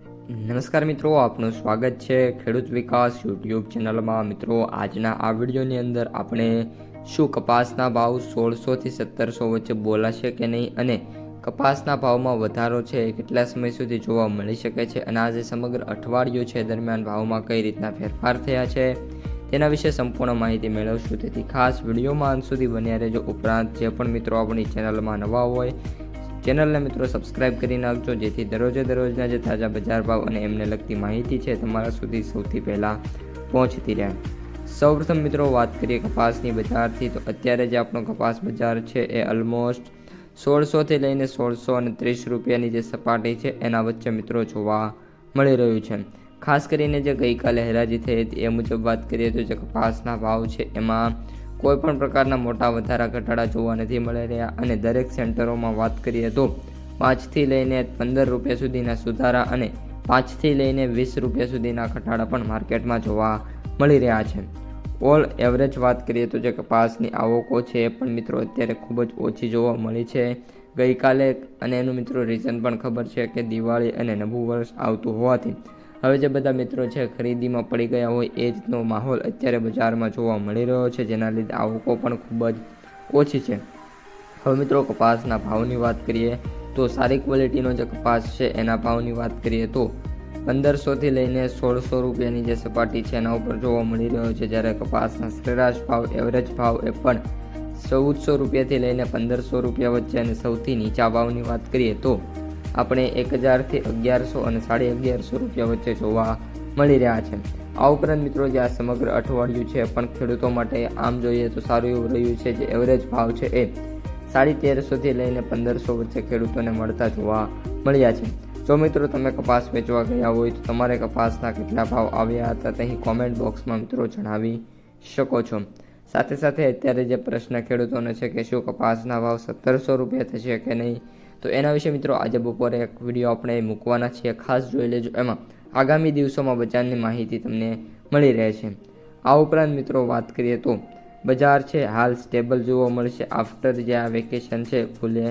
નમસ્કાર મિત્રો, આપનું સ્વાગત છે ખેડૂત વિકાસ યુટ્યુબ ચેનલમાં. મિત્રો, આજના આ વિડીયોની અંદર આપણે શું કપાસના ભાવ સોળસોથી સત્તરસો વચ્ચે બોલાશે કે નહીં અને કપાસના ભાવમાં વધારો છે કેટલા સમય સુધી જોવા મળી શકે છે અને આજે સમગ્ર અઠવાડિયું છે દરમિયાન ભાવમાં કઈ રીતના ફેરફાર થયા છે તેના વિશે સંપૂર્ણ માહિતી મેળવશું. તેથી ખાસ વિડીયોમાં અંત સુધી બન્યા રહેજો. ઉપરાંત જે પણ મિત્રો આપણી ચેનલમાં નવા હોય ચેનલને મિત્રો સબસ્ક્રાઇબ કરી નાખજો, જેથી દરરોજે દરરોજના જે તાજા બજાર ભાવ અને એમને લગતી માહિતી છે તમારા સુધી સૌથી પહેલાં પહોંચતી રહે. સૌપ્રથમ મિત્રો વાત કરીએ કપાસની બજારથી, તો અત્યારે જે આપણો કપાસ બજાર છે એ ઓલમોસ્ટ સોળસોથી લઈને સોળસો અને ત્રીસ રૂપિયાની જે સપાટી છે, એના વચ્ચે મિત્રો જોવા મળી રહ્યું છે. ખાસ કરીને જે ગઈકાલે હરાજી થઈ હતી એ મુજબ વાત કરીએ તો જે કપાસના ભાવ છે એમાં કોઈ પણ પ્રકારના મોટા વધારા ઘટાડા જોવા નથી મળી રહ્યા અને દરેક સેન્ટરોમાં વાત કરીએ તો પાંચથી લઈને પંદર રૂપિયા સુધીના સુધારા અને પાંચથી લઈને વીસ રૂપિયા સુધીના ઘટાડા પણ માર્કેટમાં જોવા મળી રહ્યા છે. ઓલ એવરેજ વાત કરીએ તો જે કપાસની આવકો છે એ પણ મિત્રો અત્યારે ખૂબ જ ઓછી જોવા મળી છે. ગઈકાલે, અને એનું મિત્રો રીઝન પણ ખબર છે કે દિવાળી અને નવું વર્ષ આવતું હોવાથી હવે જે બધા મિત્રો છે ખરીદીમાં પડી ગયા હોય એ રીતનો માહોલ અત્યારે બજારમાં જોવા મળી રહ્યો છે, જેના લીધે આવકો પણ ખૂબ જ ઓછી છે. હવે મિત્રો કપાસના ભાવની વાત કરીએ તો સારી ક્વોલિટીનો જે કપાસ છે, એના ભાવની વાત કરીએ તો પંદરસોથી લઈને સોળસો રૂપિયાની જે સપાટી છે, એના ઉપર જોવા મળી રહ્યો છે, જ્યારે કપાસના સરેરાશ ભાવ એવરેજ ભાવ એ પણ ચૌદસો રૂપિયાથી લઈને પંદરસો રૂપિયા વચ્ચે અને સૌથી નીચા ભાવની વાત કરીએ તો આપણે એક હજારથી અગિયારસો અને સાડી અગિયારસો રૂપિયા વચ્ચે જોવા મળી રહ્યા છે. આ ઉપરાંત મિત્રો જે આ સમગ્ર અઠવાડિયું છે પણ ખેડૂતો માટે આમ જોઈએ તો સારું એવું રહ્યું છે જે એવરેજ ભાવ છે એ સાડી તેરસોથી લઈને પંદરસો વચ્ચે ખેડૂતોને મળતા જોવા મળ્યા છે. જો મિત્રો તમે કપાસ વેચવા ગયા હોય તો તમારે કપાસના કેટલા ભાવ આવ્યા હતા તે કોમેન્ટ બોક્સમાં મિત્રો જણાવી શકો છો. સાથે સાથે અત્યારે જે પ્રશ્ન ખેડૂતોને છે કે શું કપાસના ભાવ સત્તરસો રૂપિયા થશે કે નહીં તો એના વિશે મિત્રો આજે બપોરે એક વીડિયો આપણે મૂકવાના છીએ. ખાસ જોઈ લેજો. એમાં આગામી દિવસોમાં બજારની માહિતી તમને મળી રહે છે આ ઉપરાંત મિત્રો વાત કરીએ તો બજાર છે. હાલ સ્ટેબલ જોવા મળશે. આફ્ટર જે આ વેકેશન છે ખુલે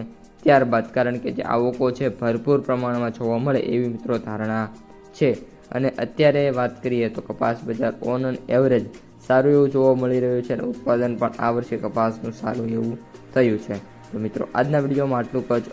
ત્યારબાદ. કારણ કે જે આવકો છે ભરપૂર પ્રમાણમાં જોવા મળે એવી મિત્રો ધારણા છે. અને અત્યારે વાત કરીએ તો કપાસ બજાર ઓન એન એવરેજ સારું એવું જોવા મળી રહ્યું છે અને ઉત્પાદન પણ આ વર્ષે કપાસનું સારું એવું થયું છે. તો મિત્રો આજના વિડીયોમાં આટલું જ.